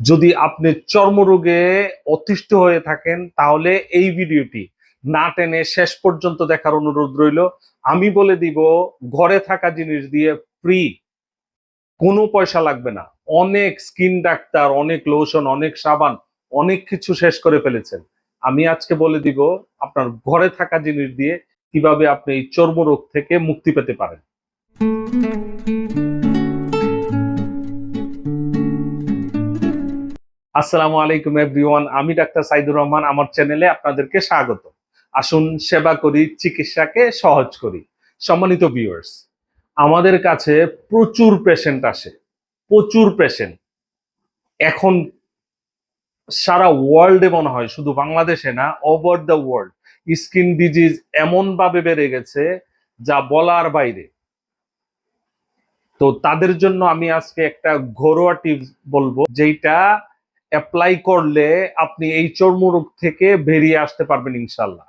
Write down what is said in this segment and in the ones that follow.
যদি আপনি চর্মরোগে অতিষ্ঠ হয়ে থাকেন, তাহলে এই ভিডিওটি না টেনে শেষ পর্যন্ত দেখার অনুরোধ রইল। আমি বলে দিব, ঘরে থাকা জিনিস দিয়ে ফ্রি কোনো পয়সা লাগবে না। অনেক স্কিন ডাক্তার অনেক লোশন অনেক সাবান, অনেক কিছু শেষ করে ফেলেছেন। আমি আজকে বলে দিব, আপনার ঘরে থাকা জিনিস দিয়ে কীভাবে আপনি এই চর্মরোগ থেকে মুক্তি পেতে পারেন। আসসালামু আলাইকুম এভরিওয়ান, আমি ডাক্তার সাইদুর রহমান, আমার চ্যানেলে আপনাদেরকে স্বাগত। আসুন সেবা করি, চিকিৎসাকে সহজ করি। সম্মানিত ভিউয়ার্স আমাদের কাছে প্রচুর পেশেন্ট আসে, প্রচুর পেশেন্ট এখন সারা ওয়ার্ল্ডে মনে হয়, শুধু বাংলাদেশে না over the world skin disease এমন ভাবে বেড়ে গেছে, যা বলার বাইরে। তো তাদের জন্য আমি আজকে একটা ঘরোয়া টিপস বলব যেটা অ্যাপ্লাই করলে আপনি এই চর্মরোগ থেকে বেরিয়ে আসতে পারবেন ইনশাল্লাহ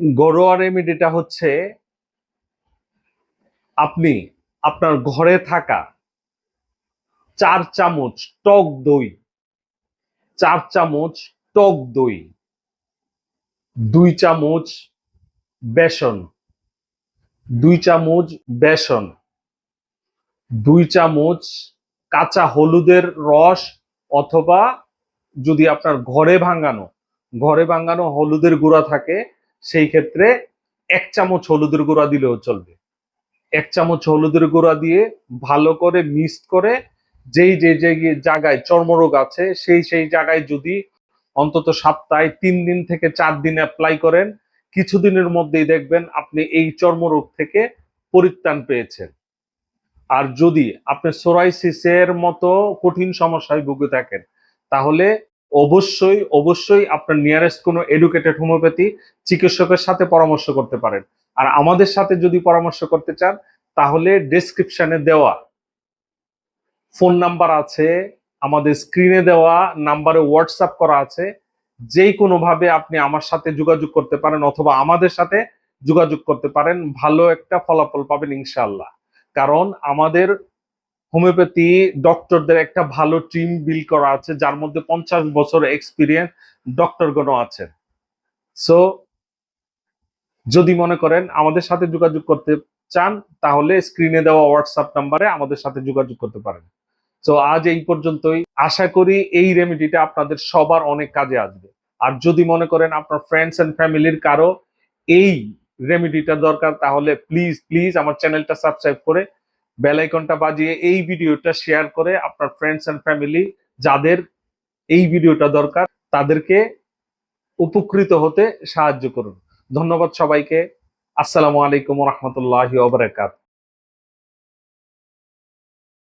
ঘরোয়া রেমেডিটা হচ্ছে আপনি আপনার ঘরে থাকা চার চামচ টক দই, চার চামচ টক দই, দুই চামচ বেসন, দুই চামচ বেসন, দুই চামচ কাঁচা হলুদের রস অথবা যদি আপনার ঘরে ভাঙানো ঘরে ভাঙানো হলুদের গুঁড়া থাকে, সেই ক্ষেত্রে এক চামচ হলুদের গুঁড়া দিলেও চলবে। এক চামচ হলুদের গুঁড়া দিয়ে ভালো করে মিক্সড করে যেই, যে জায়গায় চর্মরোগ আছে, সেই সেই জায়গায় যদি অন্তত সপ্তাহে তিন দিন থেকে চার দিন অ্যাপ্লাই করেন, কিছুদিনের মধ্যেই দেখবেন আপনি এই চর্মরোগ থেকে পরিত্রাণ পেয়েছেন। আর যদি আপনি সোরাইসিসের মতো কঠিন সমস্যায় ভুগে থাকেন, তাহলে অবশ্যই অবশ্যই আপনার নিয়ারেস্ট কোনো এডুকেটেড হোমিওপ্যাথি চিকিৎসকের সাথে পরামর্শ করতে পারেন। আর আমাদের সাথে যদি পরামর্শ করতে চান, তাহলে ডেসক্রিপশনে দেওয়া ফোন নাম্বার আছে, আমাদের স্ক্রিনে দেওয়া নাম্বারে হোয়াটসঅ্যাপ করা আছে যেই কোনোভাবে আপনি আমার সাথে যোগাযোগ করতে পারেন অথবা আমাদের সাথে যোগাযোগ করতে পারেন, ভালো একটা ফলাফল পাবেন ইনশাল্লাহ কারণ আমাদের হোমিওপ্যাথি ডক্টরদের একটা ভালো টিম বিল করা আছে, যার মধ্যে পঞ্চাশ বছর এক্সপিরিয়েন্স ডক্টরগণ আছেন। সো যদি মনে করেন আমাদের সাথে যোগাযোগ করতে চান, তাহলে স্ক্রিনে দেওয়া হোয়াটসঅ্যাপ নাম্বারে আমাদের সাথে যোগাযোগ করতে পারেন। তো আজ এই পর্যন্তই। আশা করি এই রেমেডিটা আপনাদের সবার অনেক কাজে আসবে। আর যদি মনে করেন আপনার ফ্রেন্ডস অ্যান্ড ফ্যামিলির কারও এই রেমেডিটা দরকার, তাহলে প্লিজ প্লিজ আমার চ্যানেলটা সাবস্ক্রাইব করে বেল আইকনটা বাজিয়ে এই ভিডিওটা শেয়ার করে আপনার ফ্রেন্ডস এন্ড ফ্যামিলি যাদের এই ভিডিওটা দরকার, তাদেরকে উপকৃত হতে সাহায্য করুন। ধন্যবাদ সবাইকে। আসসালামু আলাইকুম রহমতুল্লাহ ওবরাকাত